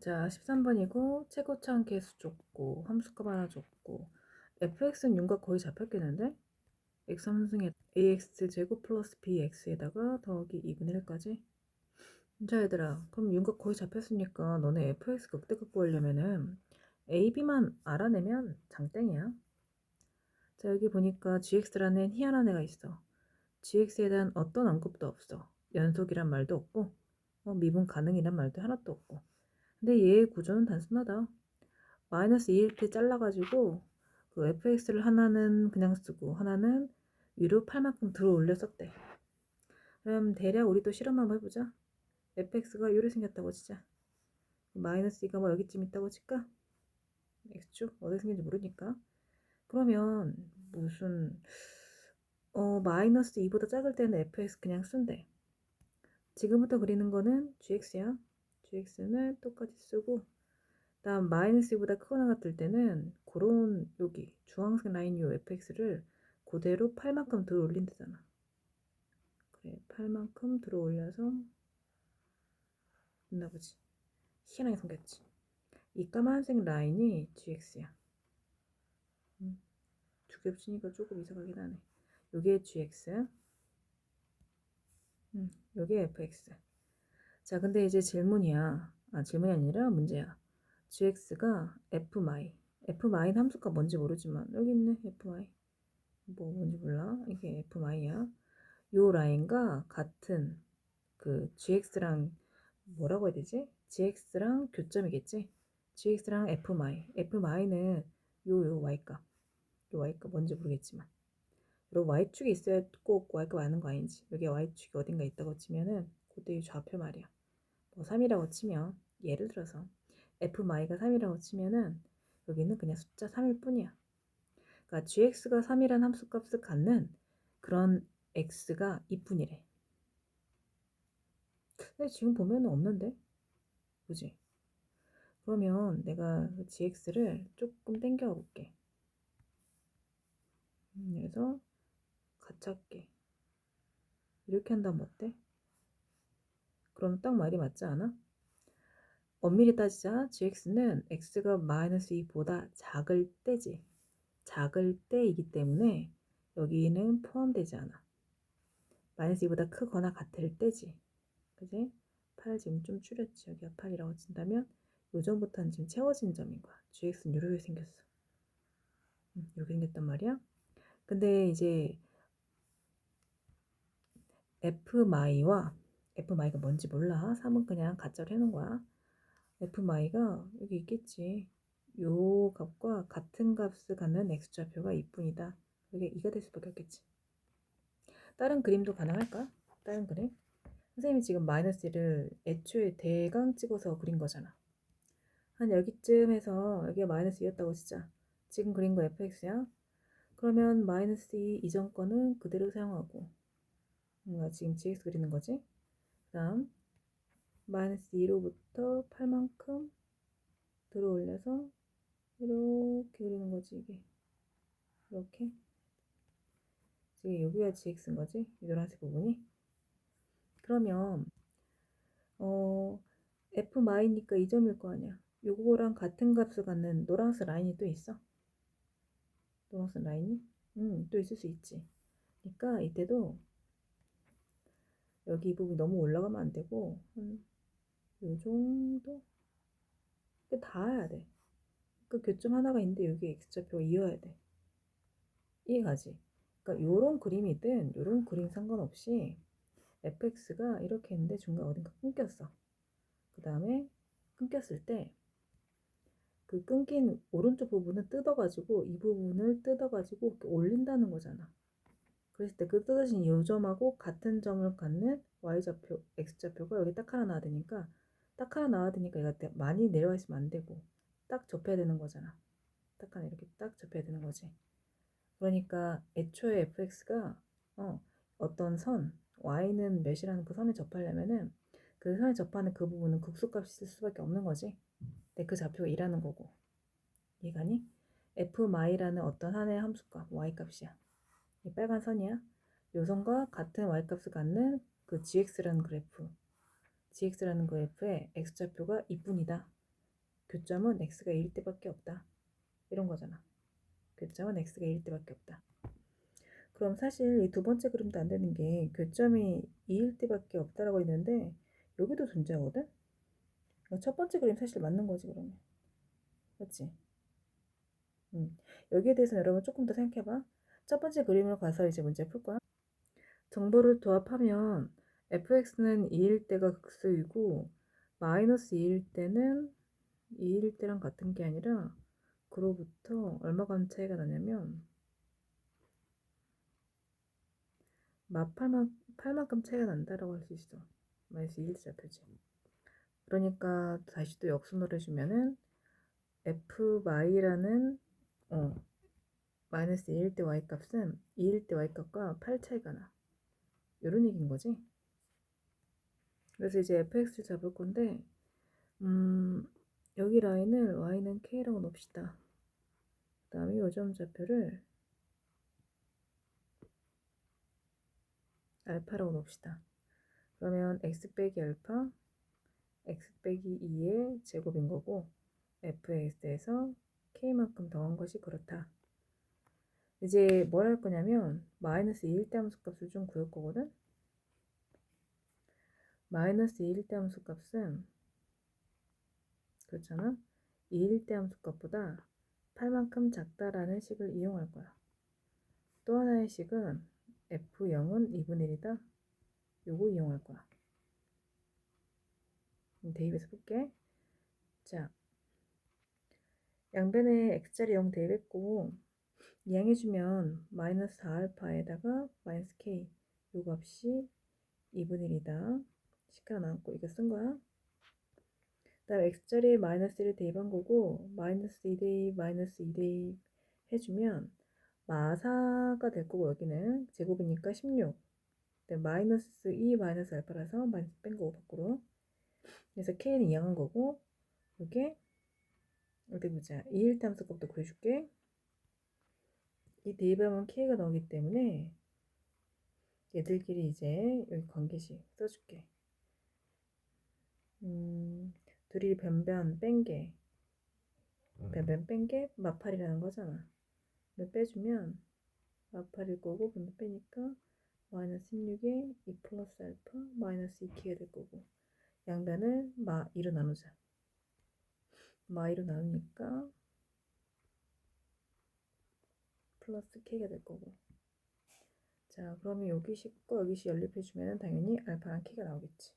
자, 13번이고 최고차항 계수 줬고 함수값 하나 줬고 fx는 6과 거의 잡혔겠는데? x 함수에 ax 제곱 플러스 bx에다가 더하기 2분의 1까지? 자 얘들아 그럼 6과 거의 잡혔으니까 너네 fx 극대값 구하려면은 a, b만 알아내면 장땡이야. 자 여기 보니까 gx라는 희한한 애가 있어. gx에 대한 어떤 언급도 없어. 연속이란 말도 없고 어, 미분 가능이란 말도 하나도 없고 근데 얘의 구조는 단순하다. 마이너스 2일 때 잘라가지고 그 fx를 하나는 그냥 쓰고 하나는 위로 8만큼 들어 올려 썼대. 그럼 대략 우리 또 실험 한번 해보자. fx가 요리 생겼다고 치자. 마이너스 2가 뭐 여기쯤 있다고 칠까? x축 어디 생긴지 모르니까. 그러면 무슨 어 마이너스 2보다 작을 때는 fx 그냥 쓴대. 지금부터 그리는 거는 gx야. Gx는 똑같이 쓰고 다음 마이너스보다 크거나 같을 때는 그런 여기 주황색 라인 요 fx를 그대로 8만큼 들어 올린다잖아. 그래 8만큼 들어 올려서 있나 보지. 희한하게 생겼지. 이 까만색 라인이 gx야. 음, 두개 붙이니까 조금 이상하긴 하네. 요게 gx 음, 요게 fx 자, 근데 이제 질문이야. 아, 질문이 아니라 문제야. gx가 fmy. fmy는 함수가 뭔지 모르지만 여기 있네. fmy. 뭐 뭔지 몰라. 이게 fmy야. 요 라인과 같은 그 gx랑 뭐라고 해야 되지? gx랑 교점이겠지? gx랑 fmy. fmy는 요 요 y값. 요 y값 뭔지 모르겠지만. 그리고 y축이 있어야 꼭 y값 아는 거 아닌지. 여기 y축이 어딘가 있다고 치면은 그때 이 좌표 말이야. 뭐 3이라고 치면 예를 들어서 fmy가 3이라고 치면은 여기는 그냥 숫자 3일 뿐이야. 그러니까 gx가 3이란 함수값을 갖는 그런 x가 2뿐이래. 근데 지금 보면은 없는데? 그지? 그러면 내가 그 gx를 조금 땡겨 볼게. 음, 그래서 가찾게 이렇게 한다면 어때? 그럼 딱 말이 맞지 않아? 엄밀히 따지자 gx는 x가 마이너스 2보다 작을 때지. 작을 때이기 때문에 여기는 포함되지 않아. 마이너스 2보다 크거나 같을 때지. 그지? 8 지금 좀 줄였지. 여기가 8이라고 친다면 요전부터는 지금 채워진 점인 거야. gx는 이렇게 생겼어. 음, 이렇게 생겼단 말이야. 근데 이제 fmy와 fmy가 뭔지 몰라. 3은 그냥 가짜로 해놓은 거야. fmy가 여기 있겠지. 요 값과 같은 값을 갖는 x좌표가 2뿐이다. 이게 2가 될 수밖에 없겠지. 다른 그림도 가능할까? 다른 그림? 선생님이 지금 마이너스 1을 애초에 대강 찍어서 그린 거잖아. 한 여기쯤에서 여기가 마이너스 2였다고 치자. 지금 그린 거 fx야. 그러면 마이너스 2 이전 거는 그대로 사용하고 뭔가 지금 gx 그리는 거지. 그 다음 마이너스 2로부터 8만큼 들어 올려서 이렇게 그리는 거지 이게. 이렇게. 지금 여기가 gx인 거지? 이 노란색 부분이? 그러면 어 f 마이니까 2점일 거 아니야. 요거랑 같은 값을 갖는 노란색 라인이 또 있어? 노란색 라인이? 음또 있을 수 있지. 그러니까 이때도 여기 이 부분이 너무 올라가면 안 되고 한요 정도 다 해야 돼. 그 교점 하나가 있는데 여기 x좌표가 이어야 돼. 이해가지? 그러니까 요런 그림이든 요런 그림 상관없이 fx가 이렇게 있는데 중간 어딘가 끊겼어. 그 다음에 끊겼을 때 그 끊긴 오른쪽 부분을 뜯어가지고 이 부분을 뜯어가지고 올린다는 거잖아. 그랬을 때그 뜯어진 이 점하고 같은 점을 갖는 y좌표, x좌표가 여기 딱 하나 나와야 되니까 딱 하나 나와야 되니까 얘가 많이 내려와 있으면 안 되고 딱 접해야 되는 거잖아. 딱 하나 이렇게 딱 접해야 되는 거지. 그러니까 애초에 fx가 어, 어떤 선 y는 몇이라는 그 선에 접하려면은 그 선에 접하는 그 부분은 극소값이 있을 수밖에 없는 거지. 근데 그 좌표가 2라는 거고. 이해가니? fmy라는 어떤 하나의 함수값 y값이야. 이 빨간 선이야. 요 선과 같은 y값을 갖는 그 gx라는 그래프. gx라는 그래프의 x좌표가 2뿐이다. 교점은 x가 2일 때밖에 없다. 이런 거잖아. 교점은 x가 2일 때밖에 없다. 그럼 사실 이 두 번째 그림도 안 되는 게 교점이 2일 때밖에 없다라고 했는데 여기도 존재하거든? 첫 번째 그림 사실 맞는 거지 그러면. 그렇지? 음. 여기에 대해서 여러분 조금 더 생각해봐. 첫 번째 그림으로 가서 이제 문제 풀 거야. 정보를 도합하면 fx는 2일 때가 극수이고 마이너스 2일 때는 2일 때랑 같은 게 아니라 그로부터 얼마간 차이가 나냐면 마팔만 8만큼 차이가 난다라고 할 수 있어. 마이너스 2일 좌표지. 그러니까 다시 또 역순으로 해주면은 fy라는 어 마이너스 1일 때 y 값은 2일 때 y 값과 8 차이가 나. 이런 얘기인 거지. 그래서 이제 fx를 잡을 건데 음 여기 라인을 y는 k라고 놓읍시다. 그 다음에 요점 좌표를 알파라고 놓읍시다. 그러면 x 빼기 알파 x 빼기 2의 제곱인 거고 fx에서 k만큼 더한 것이 그렇다. 이제 뭘 할 거냐면 마이너스 2일 때 함수 값을 좀 구할 거거든. 마이너스 2일 때 함수 값은 그렇잖아. 2일 때 함수 값보다 8만큼 작다라는 식을 이용할 거야. 또 하나의 식은 f0은 2분의 1이다. 요거 이용할 거야. 대입해서 볼게. 자, 양변에 x자리 0 대입했고 이항해주면 마이너스 4알파에다가 마이너스 k 요 값이 2분의 1이다. 식 하나 남고 이거 쓴 거야. 그 다음에 x자리에 마이너스 1을 대입한 거고 마이너스 2 대입 마이너스 2 대입 해주면 마사가 될 거고 여기는 제곱이니까 16 마이너스 2 마이너스 알파라서 마이너스 뺀 거고 밖으로 그래서 k는 이항한 거고 이게 어디 보자 2일 탐수 값도 구해줄게 이 대입하면 k가 나오기 때문에 얘들끼리 이제 여기 관계식 써줄게. 음, 둘이 변변 뺀게 변변 뺀게 마팔이라는 거잖아. 몇 빼주면 마팔일 거고 변변 빼니까 마이너스 16에 2 플러스 알파 마이너스 2k가 될 거고. 양변을 마 2로 나누자. 마 2로 나누니까 플러스 k가 될 거고. 자 그러면 여기 식과 여기 식 연립해주면 당연히 알파랑 k가 나오겠지